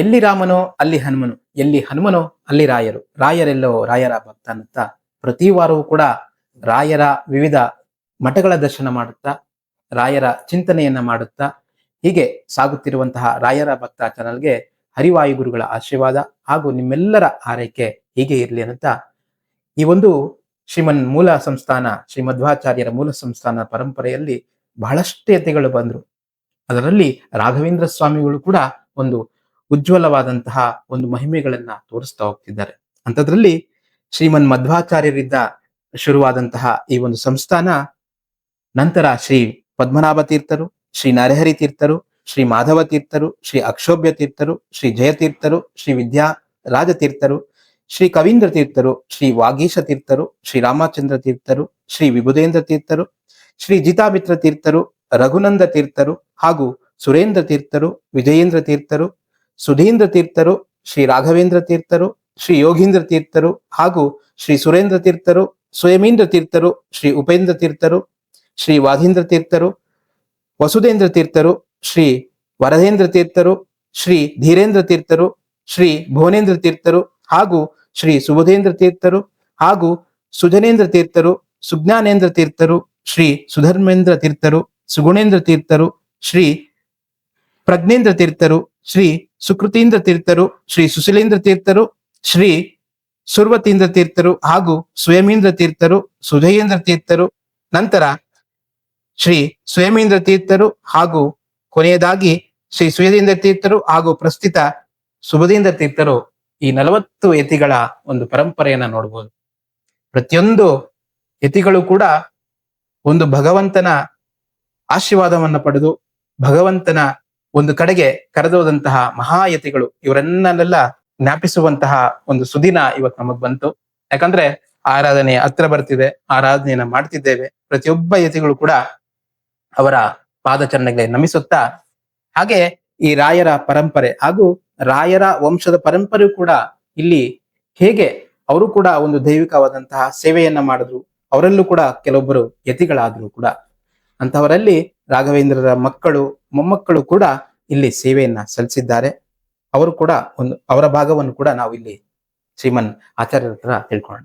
ಎಲ್ಲಿ ರಾಮನೋ ಅಲ್ಲಿ ಹನುಮನು, ಎಲ್ಲಿ ಹನುಮನೋ ಅಲ್ಲಿ ರಾಯರು. ರಾಯರೆಲ್ಲೋ ರಾಯರ ಭಕ್ತ ಅಂತ ಪ್ರತಿ ವಾರವೂ ಕೂಡ ರಾಯರ ವಿವಿಧ ಮಠಗಳ ದರ್ಶನ ಮಾಡುತ್ತಾ, ರಾಯರ ಚಿಂತನೆಯನ್ನ ಮಾಡುತ್ತಾ, ಹೀಗೆ ಸಾಗುತ್ತಿರುವಂತಹ ರಾಯರ ಭಕ್ತ ಚಾನಲ್ಗೆ ಹರಿವಾಯು ಗುರುಗಳ ಆಶೀರ್ವಾದ ಹಾಗೂ ನಿಮ್ಮೆಲ್ಲರ ಆರೈಕೆ ಹೀಗೆ ಇರಲಿ ಅಂತ ಈ ಒಂದು ಶ್ರೀಮನ್ ಮೂಲ ಸಂಸ್ಥಾನ ಶ್ರೀ ಮಧ್ವಾಚಾರ್ಯರ ಮೂಲ ಸಂಸ್ಥಾನ ಪರಂಪರೆಯಲ್ಲಿ ಬಹಳಷ್ಟು ಯತಿಗಳು ಬಂದರು. ಅದರಲ್ಲಿ ರಾಘವೇಂದ್ರ ಸ್ವಾಮಿಗಳು ಕೂಡ ಒಂದು ಉಜ್ವಲವಾದಂತಹ ಒಂದು ಮಹಿಮೆಗಳನ್ನ ತೋರಿಸ್ತಾ ಹೋಗ್ತಿದ್ದಾರೆ ಅಂಥದ್ರಲ್ಲಿ ಶ್ರೀಮನ್ ಮಧ್ವಾಚಾರ್ಯರಿಂದ ಶುರುವಾದಂತಹ ಈ ಒಂದು ಸಂಸ್ಥಾನ ನಂತರ ಶ್ರೀ ಪದ್ಮನಾಭ ತೀರ್ಥರು ಶ್ರೀ ನರಹರಿ ತೀರ್ಥರು ಶ್ರೀ ಮಾಧವ ತೀರ್ಥರು ಶ್ರೀ ಅಕ್ಷೋಭ್ಯ ತೀರ್ಥರು ಶ್ರೀ ಜಯತೀರ್ಥರು ಶ್ರೀ ವಿದ್ಯಾ ರಾಜತೀರ್ಥರು ಶ್ರೀ ಕವೀಂದ್ರ ತೀರ್ಥರು ಶ್ರೀ ವಾಗೀಶ ತೀರ್ಥರು ಶ್ರೀ ರಾಮಚಂದ್ರ ತೀರ್ಥರು ಶ್ರೀ ವಿಭುಧೇಂದ್ರ ತೀರ್ಥರು ಶ್ರೀ ಜಿತಾಮಿತ್ರ ತೀರ್ಥರು ರಘುನಂದ ತೀರ್ಥರು ಹಾಗೂ ಸುರೇಂದ್ರ ತೀರ್ಥರು ವಿಜಯೇಂದ್ರ ತೀರ್ಥರು ಸುಧೀಂದ್ರ ತೀರ್ಥರು, ಶ್ರೀ ರಾಘವೇಂದ್ರ ತೀರ್ಥರು, ಶ್ರೀ ಯೋಗೀಂದ್ರ ತೀರ್ಥರು ಹಾಗೂ ಶ್ರೀ ಸುರೇಂದ್ರ ತೀರ್ಥರು, ಸ್ವಯಮೀಂದ್ರ ತೀರ್ಥರು, ಶ್ರೀ ಉಪೇಂದ್ರ ತೀರ್ಥರು, ಶ್ರೀ ವಾಧೀಂದ್ರ ತೀರ್ಥರು ವಸುಧೇಂದ್ರ ತೀರ್ಥರು, ಶ್ರೀ ವರದೇಂದ್ರ ತೀರ್ಥರು, ಶ್ರೀ ಧೀರೇಂದ್ರ ತೀರ್ಥರು, ಶ್ರೀ ಭುವನೇಂದ್ರ ತೀರ್ಥರು ಹಾಗೂ ಶ್ರೀ ಸುಬುಧೇಂದ್ರ ತೀರ್ಥರು ಹಾಗೂ ಸುಜನೇಂದ್ರ ತೀರ್ಥರು, ಸುಜ್ಞಾನೇಂದ್ರ ತೀರ್ಥರು, ಶ್ರೀ ಸುಧರ್ಮೇಂದ್ರ ತೀರ್ಥರು, ಸುಗುಣೇಂದ್ರ ತೀರ್ಥರು, ಶ್ರೀ ಪ್ರಜ್ಞೇಂದ್ರ ತೀರ್ಥರು ಶ್ರೀ ಸುಕೃತೀಂದ್ರ ತೀರ್ಥರು, ಶ್ರೀ ಸುಶೀಲೇಂದ್ರ ತೀರ್ಥರು, ಶ್ರೀ ಸುರ್ವತೀಂದ್ರ ತೀರ್ಥರು ಹಾಗೂ ಸ್ವಯಮೀಂದ್ರ ತೀರ್ಥರು ಸುಜಯೇಂದ್ರ ತೀರ್ಥರು, ನಂತರ ಶ್ರೀ ಸ್ವಯಮೀಂದ್ರ ತೀರ್ಥರು ಹಾಗೂ ಕೊನೆಯದಾಗಿ ಶ್ರೀ ಸುಯದೇಂದ್ರ ತೀರ್ಥರು ಹಾಗೂ ಪ್ರಸ್ತುತ ಸುಬುಧೇಂದ್ರ ತೀರ್ಥರು ಈ ನಲವತ್ತು ಯತಿಗಳ ಒಂದು ಪರಂಪರೆಯನ್ನ ನೋಡ್ಬೋದು. ಪ್ರತಿಯೊಂದು ಯತಿಗಳು ಕೂಡ ಒಂದು ಭಗವಂತನ ಆಶೀರ್ವಾದವನ್ನು ಪಡೆದು ಭಗವಂತನ ಒಂದು ಕಡೆಗೆ ಕರೆದೋದಂತಹ ಮಹಾಯತಿಗಳು ಇವರನ್ನೆಲ್ಲ ಜ್ಞಾಪಿಸುವಂತಹ ಒಂದು ಸುದಿನ ಇವತ್ತು ನಮಗ್ ಬಂತು. ಯಾಕಂದ್ರೆ ಆರಾಧನೆ ಹತ್ರ ಬರ್ತಿದೆ, ಆರಾಧನೆಯನ್ನ ಮಾಡ್ತಿದ್ದೇವೆ. ಪ್ರತಿಯೊಬ್ಬ ಯತಿಗಳು ಕೂಡ ಅವರ ಪಾದಚರಣೆಗೆ ನಮಿಸುತ್ತಾ, ಹಾಗೆ ಈ ರಾಯರ ಪರಂಪರೆ ಹಾಗೂ ರಾಯರ ವಂಶದ ಪರಂಪರೆ ಕೂಡ ಇಲ್ಲಿ ಹೇಗೆ ಅವರು ಕೂಡ ಒಂದು ದೈವಿಕವಾದಂತಹ ಸೇವೆಯನ್ನ ಮಾಡಿದ್ರು, ಅವರಲ್ಲೂ ಕೂಡ ಕೆಲವೊಬ್ಬರು ಯತಿಗಳಾದ್ರು ಕೂಡ. ಅಂತಹವರಲ್ಲಿ ರಾಘವೇಂದ್ರರ ಮಕ್ಕಳು, ಮೊಮ್ಮಕ್ಕಳು ಕೂಡ ಇಲ್ಲಿ ಸೇವೆಯನ್ನ ಸಲ್ಲಿಸಿದ್ದಾರೆ. ಅವರು ಕೂಡ ಒಂದು, ಅವರ ಭಾಗವನ್ನು ಕೂಡ ನಾವು ಇಲ್ಲಿ ಶ್ರೀಮನ್ ಆಚಾರ್ಯರ ಹತ್ರ ತಿಳ್ಕೊಳ್ಳೋಣ.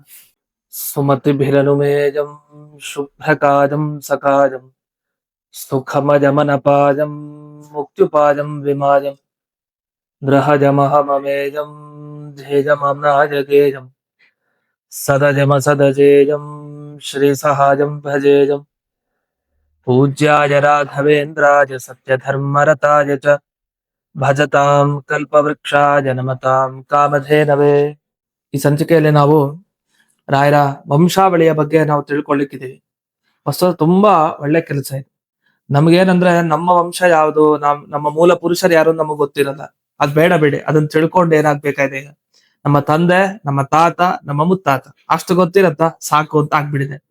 ಸುಮತಿಭಿರನುಮೇಜಂ ಶುಭ್ರಕಾಜಂ ಸಕಾಜಂ ಸುಖಮಜಮನಪಾಜಂ ಮುಕ್ತ್ಯುಪಾಜಂ ವಿಮಾಜಂ ಗೃಹಜಮಹಮೇಜಂ ಧೇಜಮನಾಜಗೇಜಂ ಸದಜಮ ಸದಜೇಜಂ ಶ್ರೀ ಸಹಾಜಂ ಭಜೇಜಂ पूज्याय राघवेन्द्राय सत्यधर्मरताय च ಭಜತಾಂ ಕಲ್ಪವೃಕ್ಷಾಯ ನಮತಾಂ ಕಾಮಧೇನವೇ ಈ ಸಂಚಿಕೆಯಲ್ಲಿ ನಾವು ರಾಯರ ವಂಶಾವಳಿಯ ಬಗ್ಗೆ ನಾವು ತಿಳ್ಕೊಳ್ಳಿಕ್ಕಿದ್ದೀವಿ ವಸ್ತು ತುಂಬಾ ಒಳ್ಳೆ ಕೆಲಸ ಇದೆ ನಮ್ಗೇನಂದ್ರೆ ನಮ್ಮ ವಂಶ ಯಾವುದು ನಮ್ ನಮ್ಮ ಮೂಲ ಪುರುಷರು ಯಾರು ನಮಗ್ ಗೊತ್ತಿರಲ್ಲ ಅದ್ ಬೇಡ ಬೇಡಿ ಅದನ್ನ ತಿಳ್ಕೊಂಡು ಏನಾಗ್ಬೇಕಾಗಿದೆ ಈಗ ನಮ್ಮ ತಂದೆ ನಮ್ಮ ತಾತ ನಮ್ಮ ಮುತ್ತಾತ ಅಷ್ಟು ಗೊತ್ತಿರತ್ತ ಸಾಕು ಅಂತ ಆಗ್ಬಿಡಿದೆ ಆ,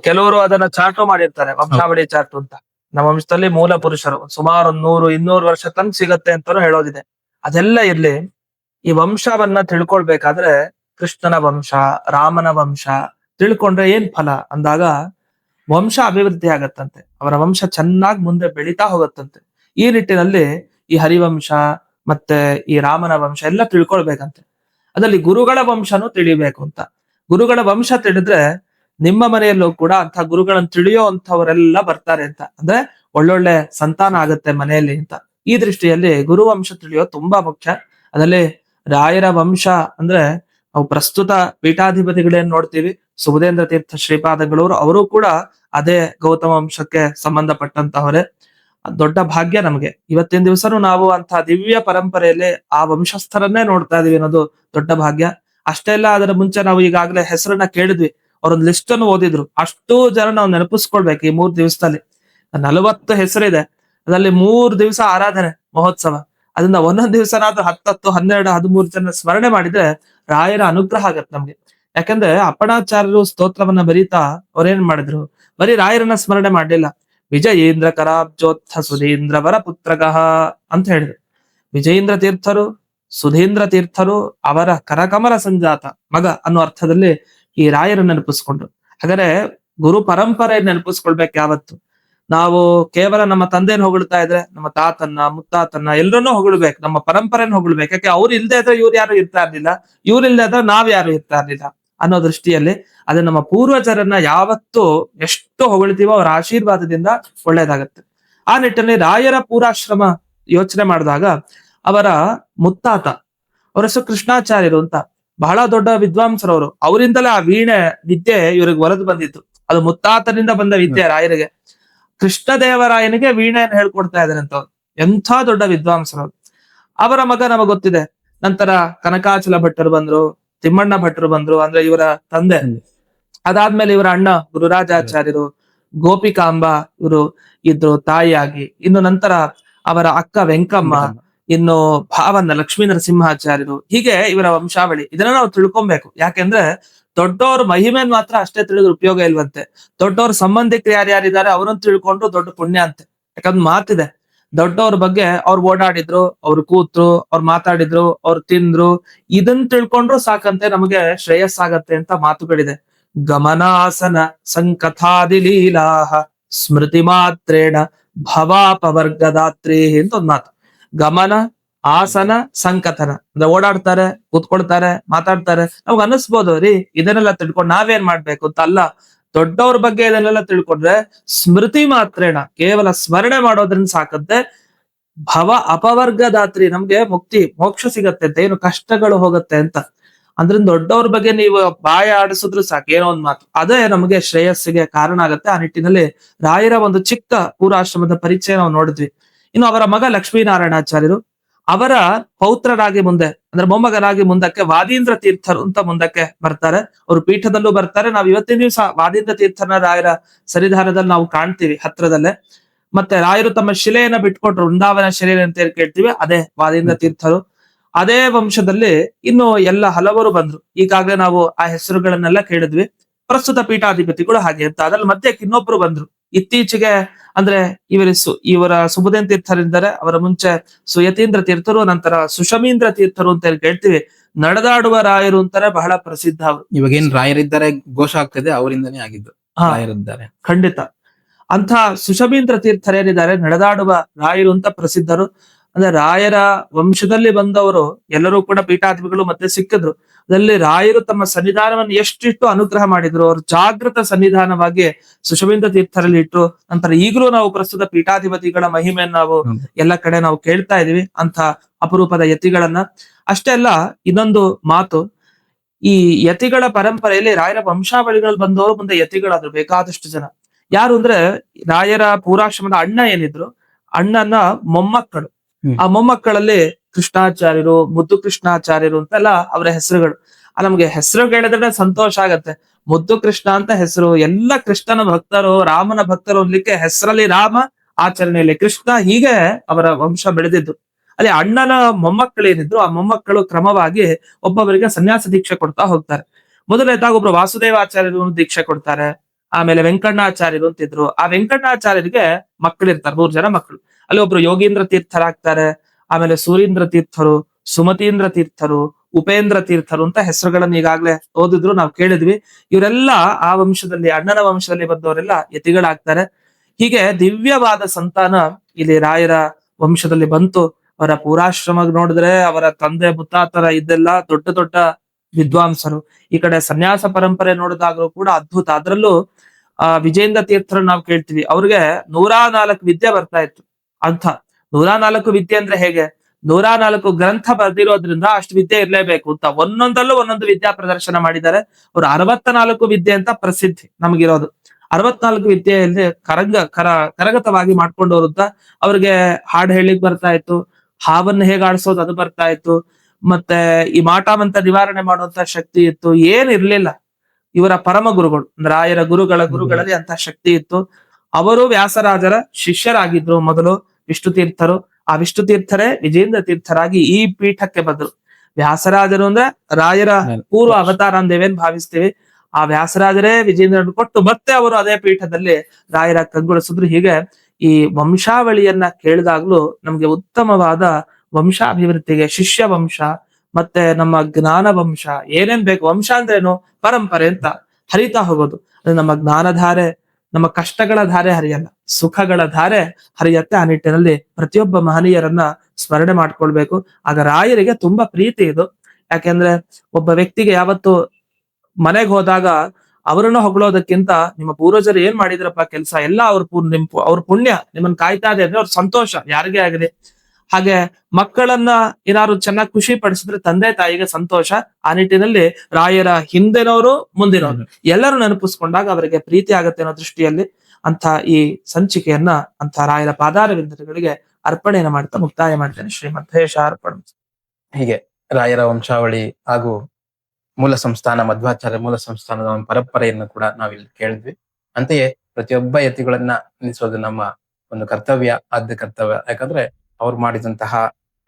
ಕೆಲವರು ಅದನ್ನ ಚಾರ್ಟು ಮಾಡಿರ್ತಾರೆ ವಂಶಾವಳಿ ಚಾರ್ಟು ಅಂತ. ನಮ್ಮ ವಂಶದಲ್ಲಿ ಮೂಲ ಪುರುಷರು ಸುಮಾರು ಒಂದ್ ನೂರು ಇನ್ನೂರು ವರ್ಷ ತನಕ ಸಿಗತ್ತೆ ಅಂತಾನು ಹೇಳೋದಿದೆ. ಅದೆಲ್ಲ ಇರ್ಲಿ ಈ ವಂಶವನ್ನ ತಿಳ್ಕೊಳ್ಬೇಕಾದ್ರೆ ಕೃಷ್ಣನ ವಂಶ ರಾಮನ ವಂಶ ತಿಳ್ಕೊಂಡ್ರೆ ಏನ್ ಫಲ? ಅಂದಾಗ ವಂಶ ಅಭಿವೃದ್ಧಿ ಆಗತ್ತಂತೆ. ಅವರ ವಂಶ ಚೆನ್ನಾಗಿ ಮುಂದೆ ಬೆಳೀತಾ ಹೋಗತ್ತಂತೆ. ಈ ನಿಟ್ಟಿನಲ್ಲಿ ಈ ಹರಿವಂಶ ಮತ್ತೆ ಈ ರಾಮನ ವಂಶ ಎಲ್ಲ ತಿಳ್ಕೊಳ್ಬೇಕಂತೆ. ಅದರಲ್ಲಿ ಗುರುಗಳ ವಂಶನೂ ತಿಳಿಬೇಕು ಅಂತ. ಗುರುಗಳ ವಂಶ ತಿಳಿದ್ರೆ ನಿಮ್ಮ ಮನೆಯಲ್ಲೂ ಕೂಡ ಅಂತ ಗುರುಗಳನ್ನ ತಿಳಿಯೋ ಅಂತವರೆಲ್ಲ ಬರ್ತಾರೆ ಅಂತ. ಅಂದ್ರೆ ಒಳ್ಳೊಳ್ಳೆ ಸಂತಾನ ಆಗತ್ತೆ ಮನೆಯಲ್ಲಿ ಅಂತ. ಈ ದೃಷ್ಟಿಯಲ್ಲಿ ಗುರು ವಂಶ ತಿಳಿಯೋ ತುಂಬಾ ಮುಖ್ಯ. ಅದರಲ್ಲಿ ರಾಯರ ವಂಶ ಅಂದ್ರೆ ನಾವು ಪ್ರಸ್ತುತ ಪೀಠಾಧಿಪತಿಗಳೇನ್ ನೋಡ್ತೀವಿ ಸುಬುಧೇಂದ್ರ ತೀರ್ಥ ಶ್ರೀಪಾದಗಳವರು, ಅವರು ಕೂಡ ಅದೇ ಗೌತಮ ವಂಶಕ್ಕೆ ಸಂಬಂಧಪಟ್ಟಂತಹವರೇ. ದೊಡ್ಡ ಭಾಗ್ಯ ನಮಗೆ. ಇವತ್ತಿನ ದಿವಸನೂ ನಾವು ಅಂತ ದಿವ್ಯ ಪರಂಪರೆಯಲ್ಲಿ ಆ ವಂಶಸ್ಥರನ್ನೇ ನೋಡ್ತಾ ಇದೀವಿ ಅನ್ನೋದು ದೊಡ್ಡ ಭಾಗ್ಯ. ಅಷ್ಟೇ ಅಲ್ಲ ಅದರ ಮುಂಚೆ ನಾವು ಈಗಾಗಲೇ ಹೆಸರನ್ನ ಕೇಳಿದ್ವಿ. ಅವ್ರೊಂದು ಲಿಸ್ಟ್ ಅನ್ನು ಓದಿದ್ರು. ಅಷ್ಟು ಜನ ನಾವು ನೆನಪಿಸ್ಕೊಳ್ಬೇಕು ಈ ಮೂರ್ ದಿವಸದಲ್ಲಿ. ನಲವತ್ತು ಹೆಸರಿದೆ. ಅದರಲ್ಲಿ ಮೂರ್ ದಿವಸ ಆರಾಧನೆ, ಮಹೋತ್ಸವ. ಅದನ್ನ ಒಂದೊಂದ್ ದಿವಸನಾದ್ರೂ ಹತ್ತತ್ತು, ಹನ್ನೆರಡು, ಹದಿಮೂರು ಜನ ಸ್ಮರಣೆ ಮಾಡಿದ್ರೆ ರಾಯರ ಅನುಗ್ರಹ ಆಗತ್ತೆ ನಮ್ಗೆ. ಯಾಕಂದ್ರೆ ಅಪ್ಪಣಾಚಾರ್ಯರು ಸ್ತೋತ್ರವನ್ನ ಬರೀತಾ ಅವ್ರೇನ್ ಮಾಡಿದ್ರು? ಬರೀ ರಾಯರನ್ನ ಸ್ಮರಣೆ ಮಾಡ್ಲಿಲ್ಲ. ವಿಜಯೇಂದ್ರ ಕರಾಬ್ಜೋತ್ಥ ಸುಧೀಂದ್ರ ವರ ಪುತ್ರಗಹ ಅಂತ ಹೇಳಿದ್ರು. ವಿಜಯೇಂದ್ರ ತೀರ್ಥರು, ಸುಧೀಂದ್ರ ತೀರ್ಥರು ಅವರ ಕರಕಮಲ ಸಂಜಾತ ಮಗ ಅನ್ನೋ ಅರ್ಥದಲ್ಲಿ ಈ ರಾಯರು ನೆನಪಿಸ್ಕೊಂಡ್ರು ಹಾಗಾದ್ರೆ ಗುರು ಪರಂಪರೆ ನೆನಪಿಸ್ಕೊಳ್ಬೇಕು ಯಾವತ್ತು? ನಾವು ಕೇವಲ ನಮ್ಮ ತಂದೆನ ಹೊಗಳ್ತಾ ಇದ್ರೆ, ನಮ್ಮ ತಾತನ್ನ, ಮುತ್ತಾತನ್ನ ಎಲ್ಲರನ್ನೂ ಹೊಗಳ್ಬೇಕು, ನಮ್ಮ ಪರಂಪರೆನ ಹೊಗಳ್ಬೇಕು. ಯಾಕೆ? ಅವ್ರು ಇಲ್ದೇ ಇದ್ರೆ ಇವ್ರು ಯಾರು ಇರ್ತಾ ಇರ್ಲಿಲ್ಲ. ಇವ್ರು ಇಲ್ಲದೆ ಇದ್ರೆ ನಾವ್ ಯಾರು ಇರ್ತಾ ಇರ್ಲಿಲ್ಲ ಅನ್ನೋ ದೃಷ್ಟಿಯಲ್ಲಿ ಅದೇ ನಮ್ಮ ಪೂರ್ವಜರನ್ನ ಯಾವತ್ತು ಎಷ್ಟು ಹೊಗಳ್ತೀವೋ ಅವರ ಆಶೀರ್ವಾದದಿಂದ ಒಳ್ಳೇದಾಗತ್ತೆ ಆ ನಿಟ್ಟಿನಲ್ಲಿ ರಾಯರ ಪೂರಾಶ್ರಮ ಯೋಚನೆ ಮಾಡಿದಾಗ ಅವರ ಮುತ್ತಾತ, ಅವರ ಹೆಸರು ಕೃಷ್ಣಾಚಾರ್ಯರು ಅಂತ ಬಹಳ ದೊಡ್ಡ ವಿದ್ವಾಂಸರವರು. ಅವರಿಂದಲೇ ಆ ವೀಣೆ ವಿದ್ಯೆ ಇವ್ರಿಗೆ ಹೊರದು ಬಂದಿತ್ತು. ಅದು ಮುತ್ತಾತನಿಂದ ಬಂದ ವಿದ್ಯೆ ರಾಯರಿಗೆ. ಕೃಷ್ಣದೇವರಾಯನಿಗೆ ವೀಣೆಯನ್ನು ಹೇಳ್ಕೊಡ್ತಾ ಇದ್ದಾರೆ ಅಂತ. ಎಂಥ ದೊಡ್ಡ ವಿದ್ವಾಂಸರು ಅವರ ಮಗ ನಮಗೆ ಗೊತ್ತಿದೆ. ನಂತರ ಕನಕಾಚಲ ಭಟ್ಟರು ಬಂದ್ರು ತಿಮ್ಮಣ್ಣ ಭಟ್ಟರು ಬಂದ್ರು ಅಂದ್ರೆ ಇವರ ತಂದೆ. ತಂದೆ. ಅದಾದ್ಮೇಲೆ ಇವರ ಅಣ್ಣ ಗುರುರಾಜಾಚಾರ್ಯರು ಗೋಪಿಕಾಂಬ ಇವರು ಇದ್ರು ತಾಯಿಯಾಗಿ. ಇನ್ನು ನಂತರ ಅವರ ಅಕ್ಕ ವೆಂಕಮ್ಮ. ಇನ್ನು ಭಾವನ ಲಕ್ಷ್ಮೀ ನರಸಿಂಹಾಚಾರ್ಯರು, ಹೀಗೆ ಇವರ ವಂಶಾವಳಿ. ಇದನ್ನ ನಾವು ತಿಳ್ಕೊಬೇಕು. ಯಾಕೆಂದ್ರೆ ದೊಡ್ಡವ್ರ ಮಹಿಮೆನ್ ಮಾತ್ರ ಅಷ್ಟೇ ತಿಳಿದ್ರೆ ಉಪಯೋಗ ಇಲ್ವಂತೆ. ದೊಡ್ಡವ್ರ ಸಂಬಂಧಿಕರು ಯಾರ್ಯಾರಿದ್ದಾರೆ ಅವರನ್ನು ತಿಳ್ಕೊಂಡ್ರು ದೊಡ್ಡ ಪುಣ್ಯ ಅಂತೆ. ಯಾಕಂದ್ರೆ ಮಾತಿದೆ. ದೊಡ್ಡವ್ರ ಬಗ್ಗೆ ಅವ್ರು ಓಡಾಡಿದ್ರು, ಅವ್ರು ಕೂತ್ರು, ಅವ್ರು ಮಾತಾಡಿದ್ರು, ಅವ್ರು ತಿಂದ್ರು ಇದನ್ನ ತಿಳ್ಕೊಂಡ್ರು ಸಾಕಂತೆ, ನಮಗೆ ಶ್ರೇಯಸ್ಸಾಗತ್ತೆ ಅಂತ ಮಾತುಗಳಿದೆ. ಗಮನಾಸನ ಸಂಕಥಾದಿ ಲೀಲಾಹ, ಸ್ಮೃತಿ ಮಾತ್ರೇಣ, ಭವಾಪವರ್ಗದಾತ್ರಿ ಅಂತ ಒಂದ್ ಮಾತು. ಗಮನ, ಆಸನ, ಸಂಕಥನ. ಅಂದ್ರೆ ಓಡಾಡ್ತಾರೆ, ಕೂತ್ಕೊಳ್ತಾರೆ, ಮಾತಾಡ್ತಾರೆ. ನಮ್ಗೆ ಅನಿಸ್ಬೋದು ರೀ, ಇದನ್ನೆಲ್ಲ ತಿಳ್ಕೊಂಡು ನಾವೇನ್ ಮಾಡ್ಬೇಕು ಅಂತ ಅಲ್ಲ. ದೊಡ್ಡವ್ರ ಬಗ್ಗೆ ಇದನ್ನೆಲ್ಲ ತಿಳ್ಕೊಂಡ್ರೆ ಸ್ಮೃತಿ ಮಾತ್ರೇಣ ಕೇವಲ ಸ್ಮರಣೆ ಮಾಡೋದ್ರಿಂದ ಸಾಕತ್ತೆ. ಭವ ಅಪವರ್ಗದಾತ್ರಿ, ನಮ್ಗೆ ಮುಕ್ತಿ, ಮೋಕ್ಷ ಸಿಗತ್ತೆ ಅಂತ, ಏನು ಕಷ್ಟಗಳು ಹೋಗುತ್ತೆ ಅಂತ. ಅಂದ್ರಿಂದ ದೊಡ್ಡವ್ರ ಬಗ್ಗೆ ನೀವು ಬಾಯ ಆಡಿಸಿದ್ರು ಸಾಕು, ಏನೋ ಒಂದ್ ಮಾತು. ಅದೇ ನಮಗೆ ಶ್ರೇಯಸ್ಸಿಗೆ ಕಾರಣ ಆಗುತ್ತೆ. ಆ ನಿಟ್ಟಿನಲ್ಲಿ ರಾಯರ ಒಂದು ಚಿಕ್ಕ ಪೂರ್ವಾಶ್ರಮದ ಪರಿಚಯ ನಾವು ನೋಡಿದ್ವಿ. ಇನ್ನು ಅವರ ಮಗ ಲಕ್ಷ್ಮೀನಾರಾಯಣಾಚಾರ್ಯರು, ಅವರ ಪೌತ್ರರಾಗಿ ಮುಂದೆ, ಅಂದ್ರೆ ಮೊಮ್ಮಗನಾಗಿ ಮುಂದಕ್ಕೆ ವಾದೀಂದ್ರ ತೀರ್ಥರು ಅಂತ ಮುಂದಕ್ಕೆ ಬರ್ತಾರೆ. ಅವರು ಪೀಠದಲ್ಲೂ ಬರ್ತಾರೆ. ನಾವು ಇವತ್ತಿನ ದಿವಸ ವಾದೀಂದ್ರ ತೀರ್ಥನ ರಾಯರ ಸರಿಧಾರದಲ್ಲಿ ನಾವು ಕಾಣ್ತೀವಿ ಹತ್ರದಲ್ಲೇ. ಮತ್ತೆ ರಾಯರು ತಮ್ಮ ಶಿಲೆಯನ್ನ ಬಿಟ್ಕೊಟ್ರು, ವೃಂದಾವನ ಶಿಲೆ ಅಂತ ಕೇಳ್ತೀವಿ? ಅದೇ ವಾದೀಂದ್ರ ತೀರ್ಥರು. ಅದೇ ವಂಶದಲ್ಲಿ ಇನ್ನು ಎಲ್ಲ ಹಲವರು ಬಂದ್ರು. ಈಗಾಗಲೇ ನಾವು ಆ ಹೆಸರುಗಳನ್ನೆಲ್ಲ ಕೇಳಿದ್ವಿ. ಪ್ರಸ್ತುತ ಪೀಠಾಧಿಪತಿಗಳು ಹಾಗೆ ಅಂತ. ಅದ್ರಲ್ಲಿ ಮತ್ತೆ ಇನ್ನೊಬ್ರು ಬಂದ್ರು. ಇತ್ತೀಚೆಗೆ ಅಂದ್ರೆ ಇವರ ಸು ಇವರ ಸುಬುಧೇನ್ ತೀರ್ಥರಿದ್ದಾರೆ. ಅವರ ಮುಂಚೆ ಸುಯತೀಂದ್ರ ತೀರ್ಥರು ನಂತರ ಸುಷಮೀಂದ್ರ ತೀರ್ಥರು ಅಂತ ಹೇಳಿ ಕೇಳ್ತೀವಿ. ನಡೆದಾಡುವ ರಾಯರು ಅಂತಾರೆ ಬಹಳ ಪ್ರಸಿದ್ಧ ಅವರು. ಇವಾಗ ಏನ್ ರಾಯರಿದ್ದಾರೆ ಘೋಷ ಆಗ್ತದೆ ಅವರಿಂದನೇ ಆಗಿದ್ದು ಹಾ. ರಾಯರಿದ್ದಾರೆ. ಖಂಡಿತ. ಅಂತ ಸುಷಮೀಂದ್ರ ತೀರ್ಥರೇನಿದ್ದಾರೆ ನಡೆದಾಡುವ ರಾಯರು ಅಂತ ಪ್ರಸಿದ್ಧರು. ಅಂದ್ರೆ ರಾಯರ ವಂಶದಲ್ಲಿ ಬಂದವರು ಎಲ್ಲರೂ ಕೂಡ ಪೀಠಾಧಿಪಿಗಳು ಮತ್ತೆ ಸಿಕ್ಕಿದ್ರು ಅದರಲ್ಲಿ ರಾಯರು ತಮ್ಮ ಸನ್ನಿಧಾನವನ್ನು ಎಷ್ಟಿಟ್ಟು ಅನುಗ್ರಹ ಮಾಡಿದ್ರು ಅವರು ಜಾಗೃತ ಸನ್ನಿಧಾನವಾಗಿ ಸುಷಮೀಂದ್ರ ತೀರ್ಥರಲ್ಲಿ ಇಟ್ಟು ನಂತರ ಈಗಲೂ ನಾವು ಪ್ರಸ್ತುತ ಪೀಠಾಧಿಪತಿಗಳ ಮಹಿಮೆಯನ್ನು ನಾವು. ಎಲ್ಲ ಕಡೆ ನಾವು ಕೇಳ್ತಾ ಇದೀವಿ ಅಂತ ಅಪರೂಪದ ಯತಿಗಳನ್ನ ಅಷ್ಟೇ ಅಲ್ಲ ಇನ್ನೊಂದು ಮಾತು ಈ ಯತಿಗಳ ಪರಂಪರೆಯಲ್ಲಿ ರಾಯರ ವಂಶಾವಳಿಗಳಲ್ಲಿ ಬಂದವರು ಮುಂದೆ ಯತಿಗಳಾದ್ರು ಬೇಕಾದಷ್ಟು ಜನ ಯಾರು ಅಂದ್ರೆ ರಾಯರ ಪೂರಾಶ್ರಮದ ಅಣ್ಣ ಏನಿದ್ರು ಅಣ್ಣನ ಮೊಮ್ಮಕ್ಕಳು. ಆ ಮೊಮ್ಮಕ್ಕಳಲ್ಲಿ ಕೃಷ್ಣಾಚಾರ್ಯರು, ಮುದ್ದು ಕೃಷ್ಣಾಚಾರ್ಯರು ಅಂತೆಲ್ಲ ಅವರ ಹೆಸರುಗಳು. ನಮ್ಗೆ ಹೆಸರು ಕೇಳಿದ್ರೆ ಸಂತೋಷ ಆಗತ್ತೆ. ಮುದ್ದು ಕೃಷ್ಣ ಅಂತ ಹೆಸರು, ಎಲ್ಲ ಕೃಷ್ಣನ ಭಕ್ತರು, ರಾಮನ ಭಕ್ತರು ಅನ್ಲಿಕ್ಕೆ ಹೆಸರಲ್ಲಿ ರಾಮ, ಆಚರಣೆಯಲ್ಲಿ ಕೃಷ್ಣ, ಹೀಗೆ ಅವರ ವಂಶ ಬೆಳೆದಿದ್ದು. ಅಲ್ಲಿ ಅಣ್ಣನ ಮೊಮ್ಮಕ್ಕಳೇನಿದ್ರು ಆ ಮೊಮ್ಮಕ್ಕಳು ಕ್ರಮವಾಗಿ ಒಬ್ಬೊಬ್ಬರಿಗೆ ಸನ್ಯಾಸ ದೀಕ್ಷೆ ಕೊಡ್ತಾ ಹೋಗ್ತಾರೆ. ಮೊದಲನೇದಾಗಿ ಒಬ್ರು ವಾಸುದೇವಾಚಾರ್ಯರು ದೀಕ್ಷೆ ಕೊಡ್ತಾರೆ. ಆಮೇಲೆ ವೆಂಕಣ್ಣಾಚಾರ್ಯರು ಅಂತಿದ್ರು. ಆ ವೆಂಕಣ್ಣಾಚಾರ್ಯರಿಗೆ ಮಕ್ಕಳಿರ್ತಾರೆ, ಮೂರ್ ಜನ ಮಕ್ಕಳು. ಅಲ್ಲಿ ಒಬ್ರು ಯೋಗೀಂದ್ರ ತೀರ್ಥರಾಗ್ತಾರೆ, ಆಮೇಲೆ ಸೂರೀಂದ್ರ ತೀರ್ಥರು, ಸುಮತೀಂದ್ರ ತೀರ್ಥರು, ಉಪೇಂದ್ರ ತೀರ್ಥರು ಅಂತ ಹೆಸರುಗಳನ್ನು ಈಗಾಗಲೇ ಓದಿದ್ರು, ನಾವು ಕೇಳಿದ್ವಿ. ಇವರೆಲ್ಲ ಆ ವಂಶದಲ್ಲಿ, ಅಣ್ಣನ ವಂಶದಲ್ಲಿ ಬಂದವರೆಲ್ಲ ಯತಿಗಳಾಗ್ತಾರೆ. ಹೀಗೆ ದಿವ್ಯವಾದ ಸಂತಾನ ಇಲ್ಲಿ ರಾಯರ ವಂಶದಲ್ಲಿ ಬಂತು. ಅವರ ಪೂರಾಶ್ರಮ ನೋಡಿದ್ರೆ ಅವರ ತಂದೆ, ಮುತ್ತಾತರ ಇದೆಲ್ಲ ದೊಡ್ಡ ದೊಡ್ಡ ವಿದ್ವಾಂಸರು. ಈ ಕಡೆ ಸನ್ಯಾಸ ಪರಂಪರೆ ನೋಡಿದಾಗಲೂ ಕೂಡ ಅದ್ಭುತ. ಅದ್ರಲ್ಲೂ ಆ ವಿಜೇಂದ್ರ ತೀರ್ಥರನ್ನ ನಾವು ಕೇಳ್ತೀವಿ. ಅವ್ರಿಗೆ ನೂರಾ ನಾಲ್ಕು ವಿದ್ಯೆ ಬರ್ತಾ ಇತ್ತು. ಅಂತ. ನೂರಾ ನಾಲ್ಕು ವಿದ್ಯೆ ಅಂದ್ರೆ ಹೇಗೆ? ನೂರಾ ನಾಲ್ಕು ಗ್ರಂಥ ಬರ್ದಿರೋದ್ರಿಂದ ಅಷ್ಟು ವಿದ್ಯೆ ಇರಲೇಬೇಕು ಅಂತ. ಒಂದೊಂದಲ್ಲೂ ಒಂದೊಂದು ವಿದ್ಯಾ ಪ್ರದರ್ಶನ ಮಾಡಿದ್ದಾರೆ. ಅವ್ರು ಅರವತ್ತ ನಾಲ್ಕು ವಿದ್ಯೆ ಅಂತ ಪ್ರಸಿದ್ಧಿ ನಮಗಿರೋದು. ಅರವತ್ನಾಲ್ಕು ವಿದ್ಯೆಯಲ್ಲಿ ಕರಂಗ, ಕರ, ಕರಗತವಾಗಿ ಮಾಡ್ಕೊಂಡವ್ರು ಅಂತ ಅವ್ರಿಗೆ ಹಾಡು ಹೇಳಿಕ್ ಬರ್ತಾ ಇತ್ತು. ಹಾವನ್ನು ಹೇಗೆ ಆಡಿಸೋದು ಅದು ಬರ್ತಾ ಇತ್ತು. ಮತ್ತೆ ಈ ಮಾಟಾಮಂತ ನಿವಾರಣೆ ಮಾಡುವಂತ ಶಕ್ತಿ ಇತ್ತು. ಏನ್ ಇರ್ಲಿಲ್ಲ. ಇವರ ಪರಮ ಗುರುಗಳು ಅಂದ್ರೆ ರಾಯರ ಗುರುಗಳ ಗುರುಗಳಲ್ಲಿ ಅಂತ ಶಕ್ತಿ ಇತ್ತು. ಅವರು ವ್ಯಾಸರಾಜರ ಶಿಷ್ಯರಾಗಿದ್ರು ಮೊದಲು ವಿಷ್ಣು ತೀರ್ಥರು ಆ ವಿಷ್ಣು ತೀರ್ಥರೇ ವಿಜೇಂದ್ರ ತೀರ್ಥರಾಗಿ ಈ ಪೀಠಕ್ಕೆ ಬಂದ್ರು. ವ್ಯಾಸರಾಜರು ಅಂದ್ರೆ ರಾಯರ ಪೂರ್ವ ಅವತಾರ ಅಂದೇವೇನ್ ಭಾವಿಸ್ತೀವಿ. ಆ ವ್ಯಾಸರಾಜರೇ ವಿಜೇಂದ್ರನ್ ಕೊಟ್ಟು ಮತ್ತೆ ಅವರು ಅದೇ ಪೀಠದಲ್ಲಿ ರಾಯರ ಕಂಗೊಳಿಸಿದ್ರು. ಹೀಗೆ ಈ ವಂಶಾವಳಿಯನ್ನ ಕೇಳಿದಾಗ್ಲೂ ನಮ್ಗೆ ಉತ್ತಮವಾದ ವಂಶಾಭಿವೃದ್ಧಿಗೆ ಶಿಷ್ಯ ವಂಶ ಮತ್ತೆ ನಮ್ಮ ಜ್ಞಾನ ವಂಶ, ಏನೇನ್ ಬೇಕು ವಂಶ ಅಂದ್ರೇನು ಪರಂಪರೆ ಅಂತ ಹರಿತಾ ಹೋಗೋದು. ಅದು ನಮ್ಮ ಜ್ಞಾನಧಾರೆ ನಮ್ಮ ಕಷ್ಟಗಳ ಧಾರೆ ಹರಿಯಲ್ಲ, ಸುಖಗಳ ಧಾರೆ ಹರಿಯತ್ತೆ ಆ ನಿಟ್ಟಿನಲ್ಲಿ ಪ್ರತಿಯೊಬ್ಬ ಮಹನೀಯರನ್ನ ಸ್ಮರಣೆ ಮಾಡ್ಕೊಳ್ಬೇಕು. ಆಗ ರಾಯರಿಗೆ ತುಂಬಾ ಪ್ರೀತಿ ಇದು. ಯಾಕೆಂದ್ರೆ ಒಬ್ಬ ವ್ಯಕ್ತಿಗೆ ಯಾವತ್ತು ಮನೆಗೆ ಹೋದಾಗ ಅವರನ್ನು ಹೊಗಳೋದಕ್ಕಿಂತ ನಿಮ್ಮ ಪೂರ್ವಜರು ಏನ್ ಮಾಡಿದ್ರಪ್ಪ ಕೆಲಸ? ಎಲ್ಲ ಅವ್ರ ನಿಮ್ ಅವ್ರ ಪುಣ್ಯ ನಿಮ್ಮನ್ನ ಕಾಯ್ತಾ ಇದೆ ಅಂದ್ರೆ ಅವ್ರ ಸಂತೋಷ, ಯಾರಿಗೇ ಆಗಲಿ. ಹಾಗೆ ಮಕ್ಕಳನ್ನ ಏನಾದ್ರು ಚೆನ್ನಾಗಿ ಖುಷಿ ಪಡಿಸಿದ್ರೆ ತಂದೆ ತಾಯಿಗೆ ಸಂತೋಷ, ಆ ನಿಟ್ಟಿನಲ್ಲಿ ರಾಯರ ಹಿಂದಿನವರು ಮುಂದಿನವರು. ಎಲ್ಲರೂ ನೆನಪಿಸ್ಕೊಂಡಾಗ ಅವರಿಗೆ ಪ್ರೀತಿ ಆಗುತ್ತೆ ಅನ್ನೋ ದೃಷ್ಟಿಯಲ್ಲಿ ಅಂತ ಈ ಸಂಚಿಕೆಯನ್ನ ಅಂತ ರಾಯರ ಪಾದಾರವಿಂದಗಳಿಗೆ ಅರ್ಪಣೆಯನ್ನ ಮಾಡ್ತಾ ಮುಕ್ತಾಯ ಮಾಡ್ತೇನೆ. ಶ್ರೀಮಂತೇಶ ಅರ್ಪಣ. ಹೀಗೆ ರಾಯರ ವಂಶಾವಳಿ ಹಾಗೂ ಮೂಲ ಸಂಸ್ಥಾನ ಮಧ್ವಾಚಾರ್ಯ ಮೂಲ ಸಂಸ್ಥಾನದ ಪರಂಪರೆಯನ್ನು ಕೂಡ ನಾವಿಲ್ಲಿ ಕೇಳಿದ್ವಿ. ಅಂತೆಯೇ ಪ್ರತಿಯೊಬ್ಬ ಯತಿಗಳನ್ನ ನಿಲ್ಲಿಸೋದು ನಮ್ಮ ಒಂದು ಕರ್ತವ್ಯ, ಆದ್ಯ ಕರ್ತವ್ಯ. ಯಾಕಂದ್ರೆ ಅವ್ರು ಮಾಡಿದಂತಹ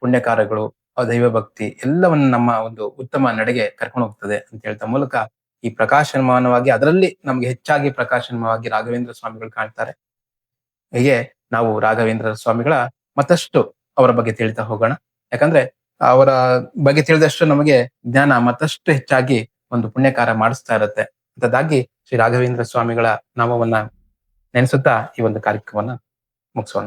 ಪುಣ್ಯ ಕಾರ್ಯಗಳು ದೈವ ಭಕ್ತಿ ಎಲ್ಲವನ್ನು ನಮ್ಮ ಒಂದು ಉತ್ತಮ ನಡೆಗೆ ಕರ್ಕೊಂಡು ಹೋಗ್ತದೆ ಅಂತ ಹೇಳ್ತಾ ಮೂಲಕ ಈ ಪ್ರಕಾಶಮಾನವಾಗಿ ಅದರಲ್ಲಿ ನಮ್ಗೆ ಹೆಚ್ಚಾಗಿ ಪ್ರಕಾಶಮಾನವಾಗಿ ರಾಘವೇಂದ್ರ ಸ್ವಾಮಿಗಳು ಕಾಣ್ತಾರೆ. ಹೀಗೆ ನಾವು ರಾಘವೇಂದ್ರ ಸ್ವಾಮಿಗಳ ಮತ್ತಷ್ಟು ಅವರ ಬಗ್ಗೆ ತಿಳಿತಾ ಹೋಗೋಣ. ಯಾಕಂದ್ರೆ ಅವರ ಬಗ್ಗೆ ತಿಳಿದಷ್ಟು ನಮಗೆ ಜ್ಞಾನ ಮತ್ತಷ್ಟು ಹೆಚ್ಚಾಗಿ ಒಂದು ಪುಣ್ಯಕಾರ ಮಾಡಿಸ್ತಾ ಇರುತ್ತೆ. ಅಂತದಾಗಿ ಶ್ರೀ ರಾಘವೇಂದ್ರ ಸ್ವಾಮಿಗಳ ನಾಮವನ್ನ ನೆನೆಸುತ್ತಾ ಈ ಒಂದು ಕಾರ್ಯಕ್ರಮವನ್ನ ಮುಗಿಸೋಣ.